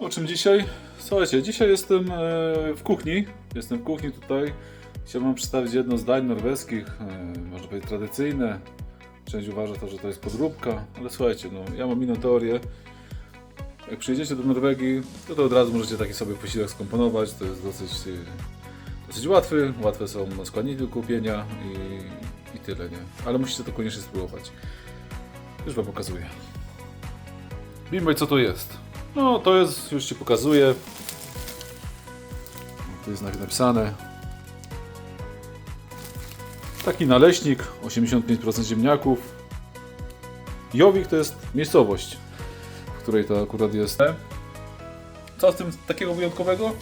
O czym dzisiaj? Słuchajcie, dzisiaj jestem e, w kuchni. Jestem w kuchni tutaj. Chciałbym przedstawić jedno z dań norweskich, e, może powiedzieć tradycyjne. Część uważa to, że to jest podróbka, ale słuchajcie, no, ja mam inną teorię. Jak przyjedziecie do Norwegii, to, to od razu możecie taki sobie posiłek skomponować. To jest dosyć, e, dosyć łatwy. Łatwe są składniki do kupienia i, i tyle, nie? Ale musicie to koniecznie spróbować. Już wam pokazuję. Bimbaj, co to jest? No, to jest, już Ci pokazuję. Tu jest napisane. Taki naleśnik, 85% ziemniaków. Jowik to jest miejscowość, w której to akurat jest. Co z tym takiego wyjątkowego?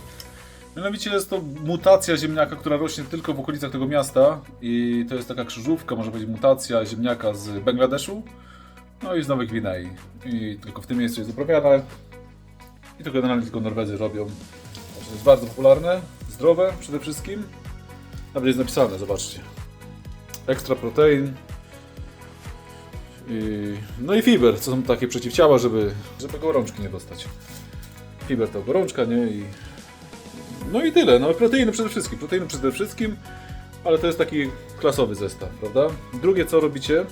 Mianowicie jest to mutacja ziemniaka, która rośnie tylko w okolicach tego miasta i to jest taka krzyżówka, może powiedzieć mutacja ziemniaka z Bangladeszu, no i z Nowej Gwinei. I tylko w tym miejscu jest uprawiane. I to generalnie tylko Norwedzy robią. To jest bardzo popularne, zdrowe przede wszystkim. Nawet jest napisane, zobaczcie. Ekstra protein. I, no i fiber, co są takie przeciwciała, żeby, żeby gorączki nie dostać. Fiber to gorączka, nie? I, no i tyle. No proteiny przede wszystkim. Proteiny przede wszystkim, ale to jest taki klasowy zestaw, prawda? Drugie co robicie?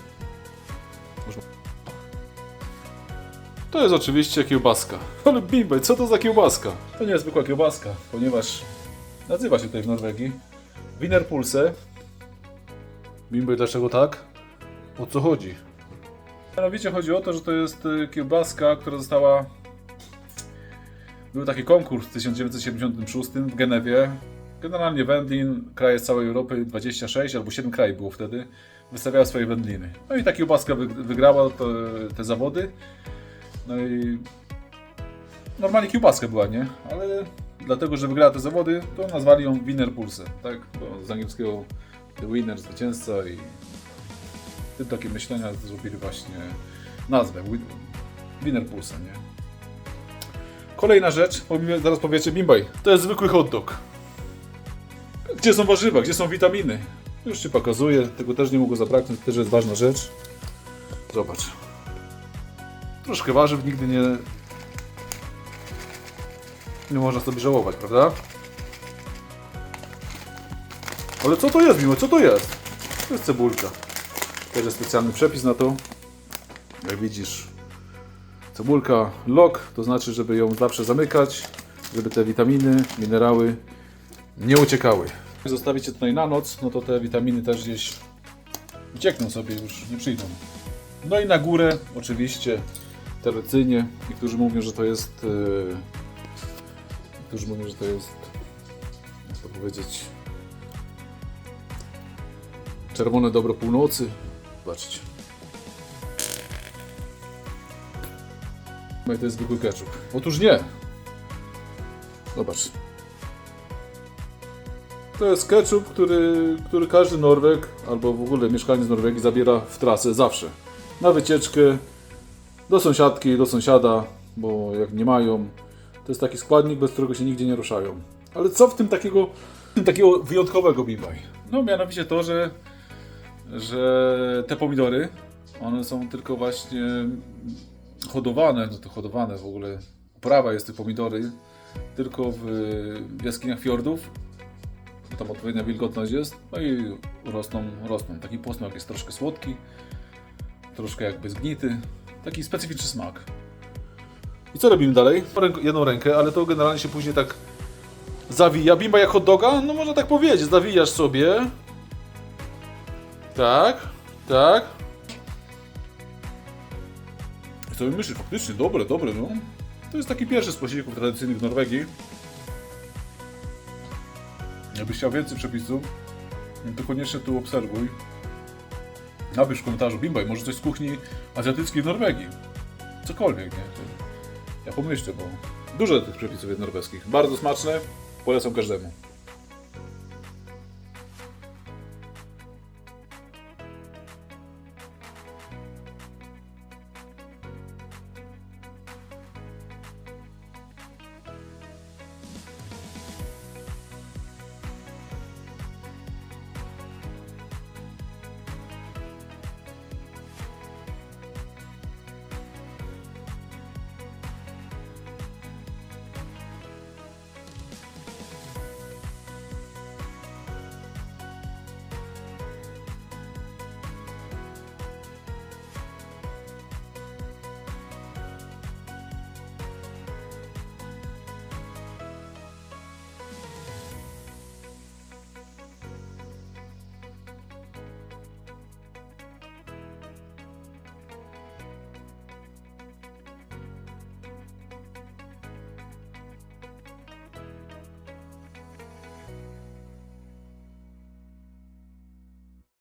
To jest oczywiście kiełbaska. Ale bimbaj, co to za kiełbaska? To nie jest zwykła kiełbaska, ponieważ nazywa się tutaj w Norwegii Wienerpulse. Bimbaj, dlaczego tak? O co chodzi? Mianowicie chodzi o to, że to jest y, kiełbaska, która została... Był taki konkurs w 1976 w Genewie. Generalnie wędlin, kraje z całej Europy, 26 albo 7 krajów było wtedy, wystawiały swoje wędliny. No i ta kiełbaska wy- wygrała te, te zawody. No i normalnie kiełbaska była, nie? Ale dlatego, że wygrała te zawody, to nazwali ją Wiener Pulse, tak? Bo z angielskiego the winner, zwycięzca i tym takie myślenia zrobili właśnie nazwę Wi- Wiener Pulse, nie? Kolejna rzecz, zaraz powiecie, Bimbaj, to jest zwykły hot dog. Gdzie są warzywa, gdzie są witaminy? Już Ci pokazuję, tego też nie mogło zabraknąć, też jest ważna rzecz. Zobacz. Troszkę warzyw nigdy nie... Nie można sobie żałować, prawda? Ale co to jest, Mimo? Co to jest? To jest cebulka. Też jest specjalny przepis na to. Jak widzisz, cebulka lock, to znaczy, żeby ją zawsze zamykać, żeby te witaminy, minerały nie uciekały. Zostawicie tutaj na noc, no to te witaminy też gdzieś uciekną sobie, już nie przyjdą. No i na górę oczywiście tradycyjnie. Niektórzy mówią, że to jest. Yy, niektórzy mówią, że to jest. Jak to powiedzieć? Czerwone dobro północy. Zobaczcie. No i to jest zwykły ketchup. Otóż nie. Zobacz. To jest ketchup, który, który każdy Norweg albo w ogóle mieszkaniec Norwegii zabiera w trasę zawsze. Na wycieczkę, do sąsiadki, do sąsiada, bo jak nie mają, to jest taki składnik, bez którego się nigdzie nie ruszają. Ale co w tym takiego, takiego wyjątkowego, Bibaj? No mianowicie to, że, że te pomidory, one są tylko właśnie hodowane, no to hodowane w ogóle, uprawa jest tych pomidory tylko w, w jaskiniach fiordów, tam odpowiednia wilgotność jest, no i rosną, rosną. Taki posmak jest troszkę słodki, troszkę jakby zgnity, taki specyficzny smak. I co robimy dalej? Jedną rękę, ale to generalnie się później tak zawija. Bimba jak hot doga? No można tak powiedzieć. Zawijasz sobie. Tak, tak. I sobie myślisz, faktycznie dobre, dobre, no. To jest taki pierwszy z posiłków tradycyjnych w Norwegii. Jakbyś chciał więcej przepisów, to koniecznie tu obserwuj. Napisz w komentarzu, Bimbaj, może coś z kuchni azjatyckiej w Norwegii. Cokolwiek, nie? Ja pomyślę, bo dużo tych przepisów jest norweskich. Bardzo smaczne, polecam każdemu.